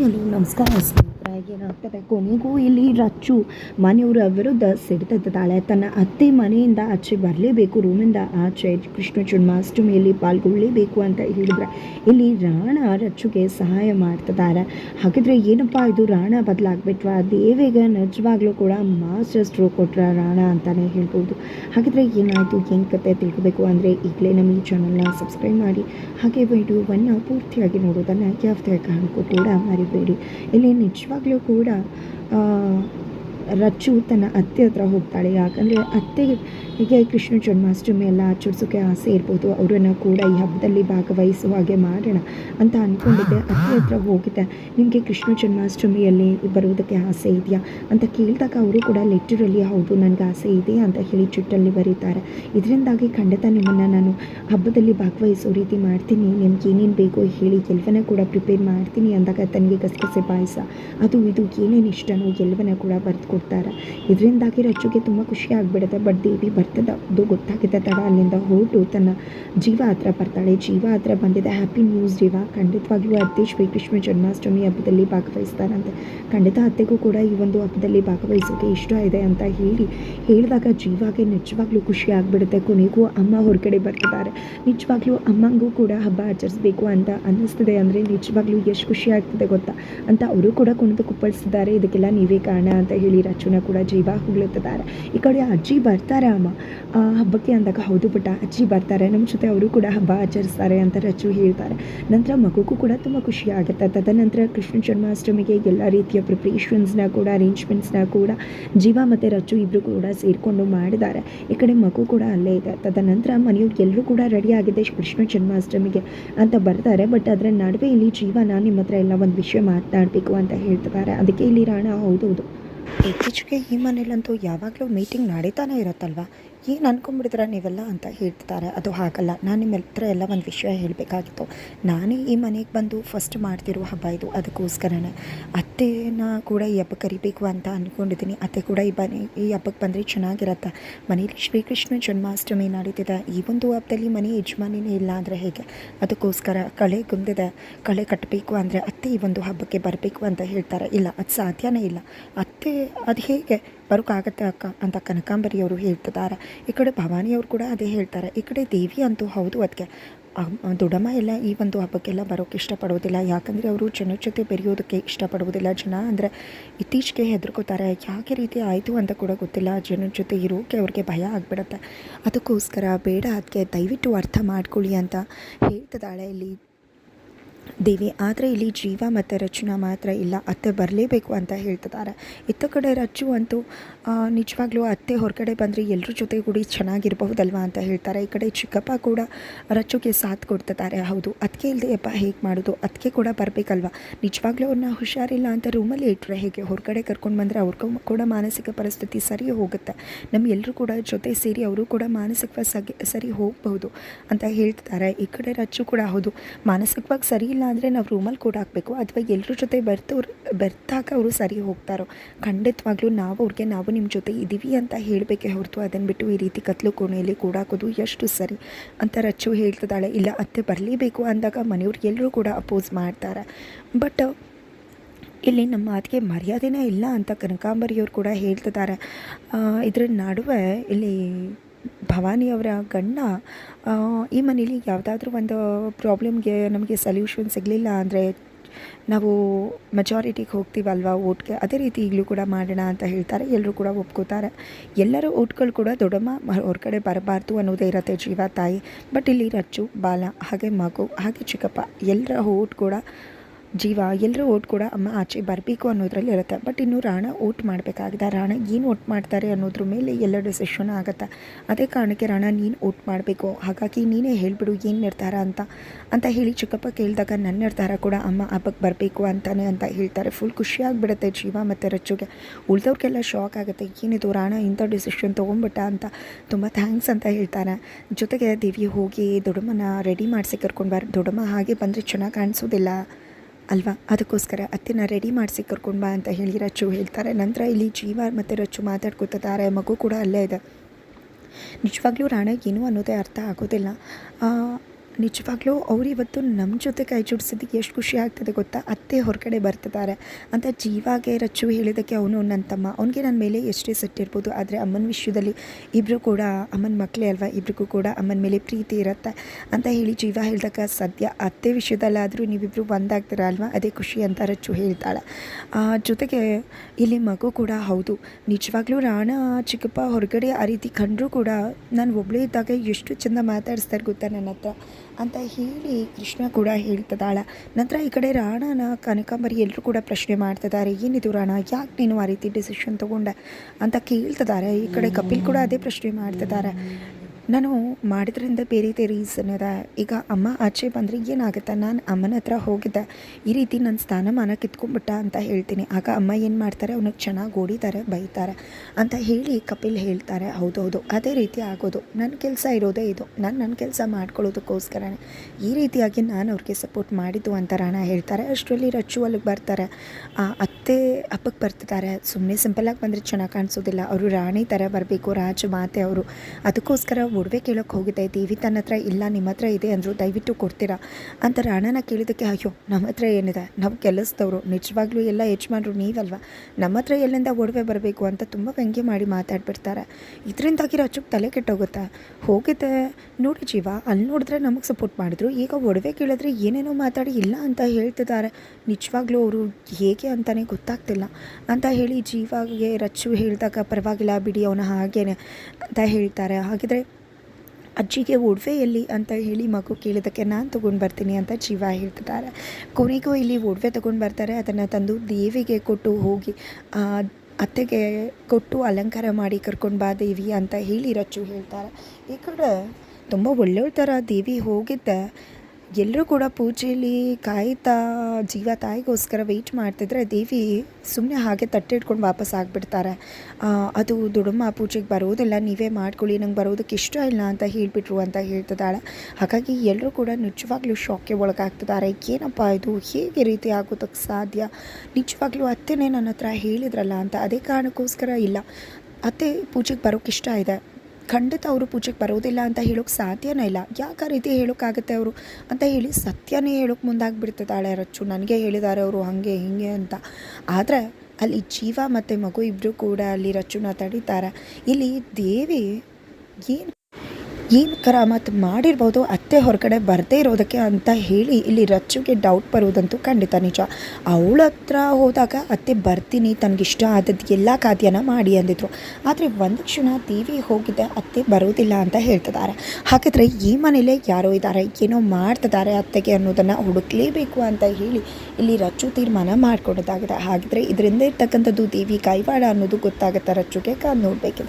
Hello ನಮಸ್ಕಾರ ಸ್ನೇಹಿತರೆ ಏನಾಗ್ತದೆ? ಕೊನೆಗೂ ಇಲ್ಲಿ ರಚ್ಚು ಮನೆಯವರ ವಿರುದ್ಧ ಸಿಡ್ತಿದ್ದಾಳೆ ತನ್ನ ಅತ್ತೆ ಮನೆಯಿಂದ ಆಚೆ ಬರಲೇಬೇಕು. ರೂಮಿಂದ ಆಚೆ ಕೃಷ್ಣ ಜನ್ಮಾಷ್ಟಮಿಯಲ್ಲಿ ಪಾಲ್ಗೊಳ್ಳಲೇಬೇಕು ಅಂತ ಹೇಳಿದ್ರೆ ಇಲ್ಲಿ ರಾಣ ರಚ್ಚುಗೆ ಸಹಾಯ ಮಾಡ್ತಿದ್ದಾರೆ. ಹಾಗಿದ್ರೆ ಏನಪ್ಪ ಇದು? ರಾಣ ಬದಲಾಗ್ಬಿಟ್ವಾ? ದೇವಿಗೆ ನಿಜವಾಗ್ಲೂ ಕೂಡ ಮಾಸ್ಟರ್ ಸ್ಟ್ರೋಕ್ ಕೊಟ್ರ ರಾಣ ಅಂತಾನೆ ಹೇಳ್ಬೋದು. ಹಾಗಿದ್ರೆ ಏನಾಯಿತು? ಏನು ಕತೆ ತಿಳ್ಕೊಬೇಕು ಅಂದ್ರೆ ಈಗಲೇ ನಮ್ಮ ಈ ಸಬ್ಸ್ಕ್ರೈಬ್ ಮಾಡಿ. ಹಾಗೆ ವಿಡಿಯೋವನ್ನು ಪೂರ್ತಿಯಾಗಿ ನೋಡೋದನ್ನ ಯಾವ್ದೇ ಕಾರಣಕ್ಕೂ ಕೂಡ ಮರಿಬೇಡಿ. ಇಲ್ಲಿ ನಿಜವಾಗ್ಲೂ ಕೂಡ ಆ, ರಚ್ಚು ತನ್ನ ಅತ್ತೆ ಹತ್ರ ಹೋಗ್ತಾಳೆ. ಯಾಕಂದರೆ ಅತ್ತೆಗೆ ಹೀಗೆ ಕೃಷ್ಣ ಜನ್ಮಾಷ್ಟಮಿ ಎಲ್ಲ ಆಚರಿಸೋಕ್ಕೆ ಆಸೆ ಇರ್ಬೋದು. ಅವರನ್ನು ಕೂಡ ಈ ಹಬ್ಬದಲ್ಲಿ ಭಾಗವಹಿಸುವ ಹಾಗೆ ಮಾಡೋಣ ಅಂತ ಅಂದ್ಕೊಂಡಿದ್ದೆ ಅತ್ತೆ ಹತ್ರ ಹೋಗಿದ್ದೆ. ನಿಮಗೆ ಕೃಷ್ಣ ಜನ್ಮಾಷ್ಟಮಿಯಲ್ಲಿ ಬರುವುದಕ್ಕೆ ಆಸೆ ಇದೆಯಾ? ಅಂತ ಕೇಳಿದಾಗ ಅವರು ಕೂಡ ಲೆಟರಲ್ಲಿ ಹೌದು, ನನಗೆ ಆಸೆ ಇದೆ ಅಂತ ಹೇಳಿ ಚುಟ್ಟಲ್ಲಿ ಬರೀತಾರೆ. ಇದರಿಂದಾಗಿ ಖಂಡಿತ ನಿಮ್ಮನ್ನು ನಾನು ಹಬ್ಬದಲ್ಲಿ ಭಾಗವಹಿಸೋ ರೀತಿ ಮಾಡ್ತೀನಿ. ನಿಮ್ಗೆ ಏನೇನು ಬೇಕೋ ಹೇಳಿ ಎಲ್ಲವನ್ನ ಕೂಡ ಪ್ರಿಪೇರ್ ಮಾಡ್ತೀನಿ ಅಂದಾಗ ತನಗೆ ಗಸಗಸೆ ಪಾಯಸ. ಅದು ಇದು ಏನೇನು ಇಷ್ಟನೋ ಎಲ್ಲವನ್ನ ಕೂಡ ಬರೆದು ಇದರಿಂದಾಗಿ ರಚ್ಚುಗೆ ತುಂಬ ಖುಷಿ ಆಗಿಬಿಡುತ್ತೆ. ಬಟ್ ದೇವಿ ಬರ್ತದ, ಅದು ಗೊತ್ತಾಗಿದೆ ತಡ. ಅಲ್ಲಿಂದ ಹೊರಟು ತನ್ನ ಜೀವ ಹತ್ರ ಬರ್ತಾಳೆ. ಜೀವ ಹತ್ರ ಬಂದಿದೆ. ಹ್ಯಾಪಿ ನ್ಯೂಸ್ ಜೀವ ಖಂಡಿತವಾಗಿಯೂ ಅತ್ತೆ ಶ್ರೀಕೃಷ್ಣ ಜನ್ಮಾಷ್ಟಮಿ ಹಬ್ಬದಲ್ಲಿ ಭಾಗವಹಿಸ್ತಾರಂತೆ. ಖಂಡಿತ ಅತ್ತೆಗೂ ಕೂಡ ಈ ಒಂದು ಹಬ್ಬದಲ್ಲಿ ಭಾಗವಹಿಸೋಕೆ ಇಷ್ಟ ಇದೆ ಅಂತ ಹೇಳಿ ಹೇಳಿದಾಗ ಜೀವಾಗೆ ನಿಜವಾಗ್ಲೂ ಖುಷಿ ಆಗಿಬಿಡುತ್ತೆ. ಕೊನೆಗೂ ಅಮ್ಮ ಹೊರಗಡೆ ಬರ್ತಿದ್ದಾರೆ. ನಿಜವಾಗ್ಲೂ ಅಮ್ಮಂಗೂ ಕೂಡ ಹಬ್ಬ ಆಚರಿಸ್ಬೇಕು ಅಂತ ಅನ್ನಿಸ್ತದೆ. ಅಂದರೆ ನಿಜವಾಗ್ಲೂ ಎಷ್ಟು ಖುಷಿ ಆಗ್ತಿದೆ ಗೊತ್ತಾ? ಅಂತ ಅವರು ಕೂಡ ಕುಣಿದು ಕುಪ್ಪಳಿಸಿದ್ದಾರೆ ಇದಕ್ಕೆಲ್ಲ ನೀವೇ ಕಾರಣ ಅಂತ ಹೇಳಿ ರಚುನ ಕೂಡ ಜೀವ ಹೊಗಳುತ್ತಿದ್ದಾರೆ ಈ ಕಡೆ ಅಜ್ಜಿ ಬರ್ತಾರೆ ಅಮ್ಮ. ಹಬ್ಬಕ್ಕೆ ಅಂದಾಗ ಹೌದು ಪುಟ್ಟ, ಅಜ್ಜಿ ಬರ್ತಾರೆ. ನಮ್ಮ ಜೊತೆ ಅವರು ಕೂಡ ಹಬ್ಬ ಆಚರಿಸ್ತಾರೆ ಅಂತ ರಚು ಹೇಳ್ತಾರೆ. ನಂತರ ಮಗುಗೂ ಕೂಡ ತುಂಬ ಖುಷಿ ಆಗುತ್ತೆ. ತದನಂತರ ಕೃಷ್ಣ ಜನ್ಮಾಷ್ಟಮಿಗೆ ಎಲ್ಲ ರೀತಿಯ ಪ್ರಿಪ್ರೇಷನ್ಸ್ನ ಕೂಡ ಅರೇಂಜ್ಮೆಂಟ್ಸ್ನ ಕೂಡ ಜೀವ ಮತ್ತು ರಚು ಇಬ್ಬರು ಕೂಡ ಸೇರಿಕೊಂಡು ಮಾಡಿದ್ದಾರೆ. ಈ ಕಡೆ ಮಗು ಕೂಡ ಅಲ್ಲೇ ಇದೆ. ತದನಂತರ ಮನೆಯವ್ರು ಎಲ್ಲರೂ ಕೂಡ ರೆಡಿ ಆಗಿದೆ ಕೃಷ್ಣ ಜನ್ಮಾಷ್ಟಮಿಗೆ ಅಂತ ಬರ್ತಾರೆ. ಬಟ್ ಅದರ ನಡುವೆ ಇಲ್ಲಿ ಜೀವನ ನಿಮ್ಮ ಹತ್ರ ಎಲ್ಲ ಒಂದು ವಿಷಯ ಮಾತನಾಡಬೇಕು ಅಂತ ಹೇಳ್ತಿದ್ದಾರೆ. ಅದಕ್ಕೆ ಇಲ್ಲಿ ರಾಣ, ಹೌದೌದು. ಇತ್ತೀಚೆಗೆ ಈ ಮನೇಲಂತೂ ಯಾವಾಗಲೂ ಮೀಟಿಂಗ್ ನಡೀತಾನೆ ಇರುತ್ತಲ್ವ? ಏನು ಅನ್ಕೊಂಡ್ಬಿಡಿದ್ರ ನೀವೆಲ್ಲ ಅಂತ ಹೇಳ್ತಿದ್ದಾರೆ ಅದು ಹಾಗಲ್ಲ. ನಾನು ನಿಮ್ಮ ಹತ್ರ ಎಲ್ಲ ಒಂದು ವಿಷಯ ಹೇಳಬೇಕಾಗಿತ್ತು. ನಾನೇ ಈ ಮನೆಗೆ ಬಂದು ಫಸ್ಟ್ ಮಾಡ್ತಿರೋ ಹಬ್ಬ ಇದು. ಅದಕ್ಕೋಸ್ಕರನೇ. ಅತ್ತೆನ ಕೂಡ ಈ ಹಬ್ಬ ಕರಿಬೇಕು ಅಂತ ಅಂದ್ಕೊಂಡಿದ್ದೀನಿ ಅತ್ತೆ ಕೂಡ ಈ ಬನ್ನಿ ಈ ಹಬ್ಬಕ್ಕೆ ಬಂದರೆ ಚೆನ್ನಾಗಿರತ್ತೆ. ಮನೇಲಿ ಶ್ರೀಕೃಷ್ಣ ಜನ್ಮಾಷ್ಟಮಿ ನಡೀತಿದೆ. ಈ ಒಂದು ಹಬ್ಬದಲ್ಲಿ ಮನೆ ಯಜಮಾನಿನೇ ಇಲ್ಲ ಅಂದರೆ ಹೇಗೆ? ಅದಕ್ಕೋಸ್ಕರ ಕಳೆ ಗುಂದಿದೆ. ಕಳೆ ಕಟ್ಟಬೇಕು ಅಂದರೆ ಅತ್ತೆ ಈ ಒಂದು ಹಬ್ಬಕ್ಕೆ ಬರಬೇಕು ಅಂತ ಹೇಳ್ತಾರೆ. ಇಲ್ಲ, ಅದು ಸಾಧ್ಯನೇ ಇಲ್ಲ. ಅತ್ತೆ, ಅದು ಹೇಗೆ? ಬರೋಕ್ಕಾಗತ್ತೆ ಅಕ್ಕ ಅಂತ ಕನಕಾಂಬರಿಯವರು ಹೇಳ್ತಿದ್ದಾರೆ. ಈ ಕಡೆ ಭವಾನಿಯವರು ಕೂಡ ಅದೇ ಹೇಳ್ತಾರೆ. ಈ ಕಡೆ ದೇವಿ ಅಂತೂ ಹೌದು ಅದಕ್ಕೆ ದೊಡ್ಡಮ್ಮ ಎಲ್ಲ ಈ ಒಂದು ಹಬ್ಬಕ್ಕೆಲ್ಲ ಬರೋಕ್ಕೆ ಇಷ್ಟಪಡೋದಿಲ್ಲ. ಯಾಕಂದರೆ ಅವರು ಜನರ ಜೊತೆ ಬೆರೆಯೋದಕ್ಕೆ ಇಷ್ಟಪಡುವುದಿಲ್ಲ ಜನ ಅಂದರೆ ಇತ್ತೀಚೆಗೆ ಹೆದರ್ಕೋತಾರೆ. ಯಾಕೆ ರೀತಿ ಆಯಿತು ಅಂತ ಕೂಡ ಗೊತ್ತಿಲ್ಲ. ಜನರ ಜೊತೆ ಇರೋಕ್ಕೆ ಅವ್ರಿಗೆ ಭಯ ಆಗಿಬಿಡುತ್ತೆ. ಅದಕ್ಕೋಸ್ಕರ ಬೇಡ ಅದಕ್ಕೆ ದಯವಿಟ್ಟು ಅರ್ಥ ಮಾಡ್ಕೊಳ್ಳಿ ಅಂತ ಹೇಳ್ತಿದ್ದಾಳೆ ಇಲ್ಲಿ ದೇವಿ, ಆದರೆ ಇಲ್ಲಿ ಜೀವ ಮತ್ತು ರಚನಾ ಮಾತ್ರ ಇಲ್ಲ, ಅತ್ತೆ ಬರಲೇಬೇಕು ಅಂತ ಹೇಳ್ತಿದ್ದಾರೆ. ಇತ್ತ ಕಡೆ ರಚ್ಚು ಅಂತೂ ನಿಜವಾಗ್ಲೂ ಅತ್ತೆ ಹೊರಗಡೆ ಬಂದರೆ ಎಲ್ಲರ ಜೊತೆಗೂಡಿ ಚೆನ್ನಾಗಿರಬಹುದಲ್ವಾ ಅಂತ ಹೇಳ್ತಾರೆ. ಈ ಕಡೆ ಚಿಕ್ಕಪ್ಪ ಕೂಡ ರಚ್ಚುಗೆ ಸಾಥ್ ಕೊಡ್ತಿದ್ದಾರೆ. ಹೌದು ಅದಕ್ಕೆ ಇಲ್ಲದೆ ಅಪ್ಪ ಹೇಗೆ ಮಾಡೋದು? ಅದಕ್ಕೆ ಕೂಡ ಬರಬೇಕಲ್ವ? ನಿಜವಾಗ್ಲೂ ಅವ್ರನ್ನ ಹುಷಾರಿಲ್ಲ ಅಂತ ರೂಮಲ್ಲಿ ಇಟ್ಟರೆ ಹೇಗೆ? ಹೊರಗಡೆ ಕರ್ಕೊಂಡು ಬಂದರೆ ಅವ್ರಿಗೂ ಕೂಡ ಮಾನಸಿಕ ಪರಿಸ್ಥಿತಿ ಸರಿ ಹೋಗುತ್ತೆ. ನಮ್ಮ ಎಲ್ಲರೂ ಕೂಡ ಜೊತೆ ಸೇರಿ ಅವರು ಕೂಡ ಮಾನಸಿಕವಾಗಿ ಸರಿ ಹೋಗಬಹುದು ಅಂತ ಹೇಳ್ತಿದ್ದಾರೆ. ಈ ಕಡೆ ರಚ್ಚು ಕೂಡ ಹೌದು, ಮಾನಸಿಕವಾಗಿ ಸರಿ ಇಲ್ಲ ಅಂದರೆ ನಾವು ರೂಮಲ್ಲಿ ಕೂಡ ಹಾಕಬೇಕು. ಅಥವಾ ಎಲ್ಲರ ಜೊತೆ ಬರ್ತವ್ರು ಬೆರ್ತಾಗ ಅವರು ಸರಿ ಹೋಗ್ತಾರೋ. ಖಂಡಿತವಾಗ್ಲೂ ನಾವು ಅವ್ರಿಗೆ ನಾವು ನಿಮ್ಮ ಜೊತೆ ಇದ್ದೀವಿ ಅಂತ ಹೇಳಬೇಕೆ ಹೊರತು ಅದನ್ನು ಬಿಟ್ಟು ಈ ರೀತಿ ಕತ್ಲು ಕೋಣೆಯಲ್ಲಿ ಕೂಡಾಕೋದು ಎಷ್ಟು ಸರಿ ಅಂತ ರಚ್ಚು ಹೇಳ್ತಿದ್ದಾಳೆ. ಇಲ್ಲ, ಅತ್ತೆ ಬರಲೇಬೇಕು ಅಂದಾಗ ಮನೆಯವ್ರು ಎಲ್ಲರೂ ಕೂಡ ಅಪೋಸ್ ಮಾಡ್ತಾರೆ. ಬಟ್ ಇಲ್ಲಿ ನಮ್ಮ ಮಾತಿಗೆ ಮರ್ಯಾದೆನೇ ಇಲ್ಲ ಅಂತ ಕನಕಾಂಬರಿಯವ್ರು ಕೂಡ ಹೇಳ್ತಿದ್ದಾರೆ. ಇದರ ಇದ್ರ ನಡುವೆ ಇಲ್ಲಿ ಭವಾನಿಯವರ ಗಂಡ ಆ, ಈ ಮನೇಲಿ ಯಾವುದಾದ್ರೂ ಒಂದು ಪ್ರಾಬ್ಲಮ್ಗೆ ನಮಗೆ ಸೊಲ್ಯೂಷನ್ ಸಿಗಲಿಲ್ಲ ಅಂದರೆ ನಾವು ಮೆಜಾರಿಟಿಗೆ ಹೋಗ್ತೀವಲ್ವ ಓಟ್ಗೆ ಅದೇ ರೀತಿ ಈಗಲೂ ಕೂಡ ಮಾಡೋಣ ಅಂತ ಹೇಳ್ತಾರೆ. ಎಲ್ಲರೂ ಕೂಡ ಒಪ್ಕೋತಾರೆ. ಎಲ್ಲರ ಓಟ್ಗಳು ಕೂಡ ದೊಡ್ಡಮ್ಮ ಹೊರಗಡೆ ಬರಬಾರ್ದು ಅನ್ನೋದೇ ಇರುತ್ತೆ ಜೀವ ತಾಯಿ. ಬಟ್ ಇಲ್ಲಿ ರಚ್ಚು ಬಾಲ ಹಾಗೆ ಮಗು ಹಾಗೆ ಚಿಕ್ಕಪ್ಪ ಎಲ್ಲರ ಓಟ್ ಕೂಡ ಜೀವ ಎಲ್ಲರೂ ಓಟ್ ಕೂಡ ಅಮ್ಮ ಆಚೆ ಬರಬೇಕು ಅನ್ನೋದ್ರಲ್ಲಿ ಇರುತ್ತೆ. ಬಟ್ ಇನ್ನು ರಾಣ ಓಟ್ ಮಾಡಬೇಕಾಗಿದೆ. ರಾಣ ಏನು ಓಟ್ ಮಾಡ್ತಾರೆ ಅನ್ನೋದ್ರ ಮೇಲೆ ಎಲ್ಲ ಡಿಸಿಷನ್ ಆಗುತ್ತೆ. ಅದೇ ಕಾರಣಕ್ಕೆ ರಾಣ ನೀನು ಓಟ್ ಮಾಡಬೇಕು. ಹಾಗಾಗಿ ನೀನೇ ಹೇಳಿಬಿಡು ಏನು ನಿರ್ಧಾರ ಅಂತ ಅಂತ ಹೇಳಿ ಚಿಕ್ಕಪ್ಪ ಕೇಳಿದಾಗ ನನ್ನ ನಿರ್ಧಾರ ಕೂಡ ಅಮ್ಮ ಹಬ್ಬಕ್ಕೆ ಬರಬೇಕು ಅಂತಾನೆ ಅಂತ ಹೇಳ್ತಾರೆ. ಫುಲ್ ಖುಷಿಯಾಗಿಬಿಡುತ್ತೆ ಜೀವ ಮತ್ತು ರಚ್ಚುಗೆ ಉಳಿದವ್ರಿಗೆಲ್ಲ ಶಾಕ್ ಆಗುತ್ತೆ. ಏನಿದು ರಾಣ ಇಂಥ ಡಿಸಿಷನ್ ತೊಗೊಂಬಿಟ್ಟ ಅಂತ ತುಂಬ ಥ್ಯಾಂಕ್ಸ್ ಅಂತ ಹೇಳ್ತಾರೆ ಜೊತೆಗೆ ದೇವಿ ಹೋಗಿ ದೊಡ್ಡಮ್ಮನ ರೆಡಿ ಮಾಡಿಸಿ ಕರ್ಕೊಂಡು ಬಾರ, ದೊಡ್ಡಮ್ಮ ಹಾಗೆ ಬಂದರೆ ಚೆನ್ನಾಗಿ ಕಾಣಿಸೋದಿಲ್ಲ. ಅಲ್ವಾ? ಅದಕ್ಕೋಸ್ಕರ ಅತ್ತೆನ ರೆಡಿ ಮಾಡಿಸಿ ಕರ್ಕೊಂಡು ಬಾ ಅಂತ ಹೇಳಿ ರಚ್ಚು ಹೇಳ್ತಾರೆ. ನಂತರ ಇಲ್ಲಿ ಜೀವ ಮತ್ತು ರಚ್ಚು ಮಾತಾಡ್ಕೊತಿದ್ದಾರೆ ಮಗು ಕೂಡ ಅಲ್ಲೇ ಇದೆ. ನಿಜವಾಗ್ಲೂ ರಾಣ ಏನು ಅನ್ನೋದೇ ಅರ್ಥ ಆಗೋದಿಲ್ಲ. ನಿಜವಾಗ್ಲೂ ಅವ್ರು ಇವತ್ತು ನಮ್ಮ ಜೊತೆ ಕೈ ಜೋಡಿಸಿದ್ದಕ್ಕೆ ಎಷ್ಟು ಖುಷಿ ಆಗ್ತದೆ ಗೊತ್ತಾ? ಅತ್ತೆ ಹೊರಗಡೆ ಬರ್ತಿದ್ದಾರೆ. ಅಂತ ಜೀವಾಗೆ ರಚ್ಚು ಹೇಳಿದ್ದಕ್ಕೆ ಅವನು ನನ್ನ ತಮ್ಮ. ಅವನಿಗೆ ನನ್ನ ಮೇಲೆ ಎಷ್ಟೇ ಸಟ್ಟಿರ್ಬೋದು, ಆದರೆ ಅಮ್ಮನ ವಿಷಯದಲ್ಲಿ ಇಬ್ಬರು ಕೂಡ ಅಮ್ಮನ ಮಕ್ಕಳೇ ಅಲ್ವಾ? ಇಬ್ಬರಿಗೂ ಕೂಡ ಅಮ್ಮನ ಮೇಲೆ ಪ್ರೀತಿ ಇರುತ್ತೆ ಅಂತ ಹೇಳಿ ಜೀವ ಹೇಳಿದಾಗ, ಸದ್ಯ ಅತ್ತೆ ವಿಷಯದಲ್ಲಾದರೂ ನೀವಿಬ್ಬರು ಒಂದಾಗ್ತೀರ ಅಲ್ವಾ? ಅದೇ ಖುಷಿ ಅಂತ ರಚ್ಚು ಹೇಳ್ತಾಳೆ. ಜೊತೆಗೆ ಇಲ್ಲಿ ಮಗು ಕೂಡ ಹೌದು. ನಿಜವಾಗ್ಲೂ ರಾಣ ಚಿಕ್ಕಪ್ಪ ಹೊರಗಡೆ ಆ ರೀತಿ ಕಂಡರೂ ಕೂಡ ನಾನು ಒಬ್ಬಳೇ ಇದ್ದಾಗ ಎಷ್ಟು ಚೆಂದ ಮಾತಾಡಿಸ್ತಾರೆ ಗೊತ್ತಾ ನನ್ನ ಹತ್ರ? ಅಂತ ಹೇಳಿ ಕೃಷ್ಣ ಕೂಡ ಹೇಳ್ತಿದ್ದಾಳೆ ನಂತರ ಈ ಕಡೆ ರಾಣನ ಕನಕಾಂಬರಿ ಎಲ್ಲರೂ ಕೂಡ ಪ್ರಶ್ನೆ ಮಾಡ್ತಿದ್ದಾರೆ, ಏನಿದು ರಾಣ? ಯಾಕೆ ನೀನು ಆ ರೀತಿ ಡಿಸಿಷನ್ ತೊಗೊಂಡೆ? ಅಂತ ಕೇಳ್ತಿದ್ದಾರೆ. ಈ ಕಡೆ ಕಪಿಲ್ ಕೂಡ ಅದೇ ಪ್ರಶ್ನೆ ಮಾಡ್ತಿದ್ದಾರೆ. ನಾನು ಮಾಡಿದ್ರಿಂದ ಬೇರೆ ಇದೆ ರೀಸನ್ ಅದ ಈಗ ಅಮ್ಮ ಆಚೆ ಬಂದರೆ ಏನಾಗುತ್ತೆ? ನಾನು ಅಮ್ಮನ ಹತ್ರ ಹೋಗಿದ್ದೆ, ಈ ರೀತಿ ನನ್ನ ಸ್ಥಾನಮಾನ ಕಿತ್ಕೊಂಡ್ಬಿಟ್ಟ ಅಂತ ಹೇಳ್ತೀನಿ. ಆಗ ಅಮ್ಮ ಏನು ಮಾಡ್ತಾರೆ? ಅವನಿಗೆ ಚೆನ್ನಾಗಿ ಓಡಿದ್ದಾರೆ ಬೈತಾರೆ ಅಂತ ಹೇಳಿ ಕಪಿಲ್ ಹೇಳ್ತಾರೆ. ಹೌದೌದು, ಅದೇ ರೀತಿ ಆಗೋದು. ನನ್ನ ಕೆಲಸ ಇರೋದೇ ಇದು. ನಾನು ನನ್ನ ಕೆಲಸ ಮಾಡ್ಕೊಳ್ಳೋದಕ್ಕೋಸ್ಕರನೇ. ಈ ರೀತಿಯಾಗಿ ನಾನು ಅವ್ರಿಗೆ ಸಪೋರ್ಟ್ ಮಾಡಿದ್ದು ಅಂತ ರಾಣ ಹೇಳ್ತಾರೆ. ಅಷ್ಟರಲ್ಲಿ ರಚ್ಚು ಅಲ್ಲಿಗೆ ಬರ್ತಾರೆ. ಆ ಅತ್ತೆ ಅಪ್ಪಕ್ಕೆ ಬರ್ತಿದ್ದಾರೆ. ಸುಮ್ಮನೆ ಸಿಂಪಲಾಗಿ ಬಂದರೆ ಚೆನ್ನಾಗಿ ಕಾಣಿಸೋದಿಲ್ಲ. ಅವರು ರಾಣಿ ಥರ ಬರಬೇಕು. ರಾಜ ಮಾತೆ ಅವರು. ಅದಕ್ಕೋಸ್ಕರ ಒಡವೆ ಕೇಳೋಕ್ಕೆ ಹೋಗಿದ್ದೆ. ದೇವಿ ತನ್ನ ಹತ್ರ, ಇಲ್ಲ, ನಿಮ್ಮ ಹತ್ರ ಇದೆ ಅಂದರು, ದಯವಿಟ್ಟು ಕೊಡ್ತೀರಾ? ಅಂತ ರಾಣನ ಕೇಳಿದ್ದಕ್ಕೆ, ಅಯ್ಯೋ, ನಮ್ಮ ಹತ್ರ ಏನಿದೆ? ನಾವು ಕೆಲಸದವರು. ನಿಜವಾಗ್ಲೂ ಎಲ್ಲ ಯಜಮಾನ್ರು ನೀವಲ್ವ? ನಮ್ಮ ಹತ್ರ ಎಲ್ಲಿಂದ ಒಡವೆ ಬರಬೇಕು ಅಂತ ತುಂಬ ವ್ಯಂಗ್ಯ ಮಾಡಿ ಮಾತಾಡ್ಬಿಡ್ತಾರೆ. ಇದರಿಂದಾಗಿ ರಚುಕ್ ತಲೆ ಕೆಟ್ಟೋಗುತ್ತೆ. ಹೋಗಿದ್ದೆ. ನೋಡಿ ಜೀವ, ಅಲ್ಲಿ ನೋಡಿದ್ರೆ ನಮಗೆ ಸಪೋರ್ಟ್ ಮಾಡಿದ್ರು. ಈಗ ಒಡವೆ ಕೇಳಿದ್ರೆ ಏನೇನೋ ಮಾತಾಡಿ ಇಲ್ಲ ಅಂತ ಹೇಳ್ತಿದ್ದಾರೆ. ನಿಜವಾಗ್ಲೂ ಅವರು ಹೇಗೆ ಅಂತಲೇ ಗೊತ್ತಾಗ್ತಿಲ್ಲ ಅಂತ ಹೇಳಿ ಜೀವಾಗೆ ರಚ್ಚು ಹೇಳಿದಾಗ, ಪರವಾಗಿಲ್ಲ ಬಿಡಿ, ಅವನ ಹಾಗೇನೆ ಅಂತ ಹೇಳ್ತಾರೆ. ಹಾಗಿದ್ರೆ ಅಜ್ಜಿಗೆ ಒಡವೆ ಎಲ್ಲಿ ಅಂತ ಹೇಳಿ ಮಗು ಕೇಳಿದ್ದಕ್ಕೆ ನಾನು ತೊಗೊಂಡು ಬರ್ತೀನಿ ಅಂತ ಜೀವ ಹೇಳ್ತಿದ್ದಾರೆ. ಕೊನೆಗೂ ಇಲ್ಲಿ ಒಡವೆ ತೊಗೊಂಡು ಬರ್ತಾರೆ, ಅದನ್ನು ತಂದು ದೇವಿಗೆ ಕೊಟ್ಟು ಹೋಗಿ ಅತ್ತೆಗೆ ಕೊಟ್ಟು ಅಲಂಕಾರ ಮಾಡಿ ಕರ್ಕೊಂಡು ಬಾ ದೇವಿ ಅಂತ ಹೇಳಿ ರಚ್ಚು ಹೇಳ್ತಾರೆ. ಈ ಕಡೆ ತುಂಬ ಒಳ್ಳೆಯ ಥರ ದೇವಿ ಹೋಗಿದ್ದೆ. ಎಲ್ಲರೂ ಕೂಡ ಪೂಜೆಯಲ್ಲಿ ಕಾಯ್ತಾ ಜೀವ ತಾಯಿಗೋಸ್ಕರ ವೆಯ್ಟ್ ಮಾಡ್ತಿದ್ರೆ ದೇವಿ ಸುಮ್ಮನೆ ಹಾಗೆ ತಟ್ಟೆ ಇಟ್ಕೊಂಡು ವಾಪಸ್ ಆಗಿಬಿಡ್ತಾರೆ. ಅದು ದೊಡ್ಡಮ್ಮ ಪೂಜೆಗೆ ಬರೋದಿಲ್ಲ, ನೀವೇ ಮಾಡ್ಕೊಳ್ಳಿ, ನಂಗೆ ಬರೋದಕ್ಕೆ ಇಷ್ಟ ಇಲ್ಲ ಅಂತ ಹೇಳಿಬಿಟ್ರು ಅಂತ ಹೇಳ್ತಿದ್ದಾಳೆ. ಹಾಗಾಗಿ ಎಲ್ಲರೂ ಕೂಡ ನಿಜವಾಗ್ಲೂ ಶಾಕ್ಗೆ ಒಳಗಾಗ್ತಿದ್ದಾರೆ. ಏನಪ್ಪ ಇದು? ಹೇಗೆ ರೀತಿ ಆಗೋದಕ್ಕೆ ಸಾಧ್ಯ? ನಿಜವಾಗ್ಲೂ ಅತ್ತೆನೇ ನನ್ನ ಹತ್ರ ಹೇಳಿದ್ರಲ್ಲ ಅಂತ, ಅದೇ ಕಾರಣಕ್ಕೋಸ್ಕರ ಇಲ್ಲ. ಅತ್ತೆ ಪೂಜೆಗೆ ಬರೋಕ್ಕಿಷ್ಟ ಇದೆ. ಖಂಡಿತ ಅವರು ಪೂಜೆಗೆ ಬರೋದಿಲ್ಲ ಅಂತ ಹೇಳೋಕ್ಕೆ ಸಾಧ್ಯನೇ ಇಲ್ಲ. ಯಾಕೆ ರೀತಿ ಹೇಳೋಕ್ಕಾಗುತ್ತೆ ಅವರು? ಅಂತ ಹೇಳಿ ಸತ್ಯನೇ ಹೇಳೋಕ್ಕೆ ಮುಂದಾಗ್ಬಿಡ್ತಿದ್ದಾಳೆ ರಚ್ಚು. ನನಗೆ ಹೇಳಿದ್ದಾರೆ ಅವರು ಹಾಗೆ, ಹೀಗೆ ಅಂತ. ಆದರೆ ಅಲ್ಲಿ ಜೀವ ಮತ್ತು ಮಗು ಇಬ್ಬರು ಕೂಡ ಅಲ್ಲಿ ರಚ್ಚುನ ತಡೀತಾರೆ. ಇಲ್ಲಿ ದೇವಿ ಏನು ಏನು ಕರಾಮತ್ ಮಾಡಿರ್ಬೋದು, ಅತ್ತೆ ಹೊರಗಡೆ ಬರದೇ ಇರೋದಕ್ಕೆ ಅಂತ ಹೇಳಿ ಇಲ್ಲಿ ರಚ್ಚುಗೆ ಡೌಟ್ ಬರೋದಂತೂ ಖಂಡಿತ ನಿಜ. ಅವಳ ಹತ್ರ ಹೋದಾಗ ಅತ್ತೆ ಬರ್ತೀನಿ, ತನಗಿಷ್ಟ ಆದದ್ದು ಎಲ್ಲ ಖಾದ್ಯನ ಮಾಡಿ ಅಂದಿದ್ರು. ಆದರೆ ಒಂದು ಕ್ಷಣ ದೇವಿ ಹೋಗಿದ್ದೆ ಅತ್ತೆ ಬರೋದಿಲ್ಲ ಅಂತ ಹೇಳ್ತಿದ್ದಾರೆ. ಹಾಗಾದರೆ ಈ ಮನೇಲೆ ಯಾರೋ ಇದ್ದಾರೆ ಏನೋ ಮಾಡ್ತಿದ್ದಾರೆ ಅತ್ತೆಗೆ ಅನ್ನೋದನ್ನು ಹುಡುಕ್ಲೇಬೇಕು ಅಂತ ಹೇಳಿ ಇಲ್ಲಿ ರಚ್ಚು ತೀರ್ಮಾನ ಮಾಡಿಕೊಡೋದಾಗಿದೆ ಹಾಗಿದ್ರೆ ಇದರಿಂದ ಇರ್ತಕ್ಕಂಥದ್ದು ದೇವಿ ಕೈವಾಡ ಅನ್ನೋದು ಗೊತ್ತಾಗುತ್ತೆ ರಚ್ಚುಗೆ ಕಾದು ನೋಡಬೇಕಿದೆ.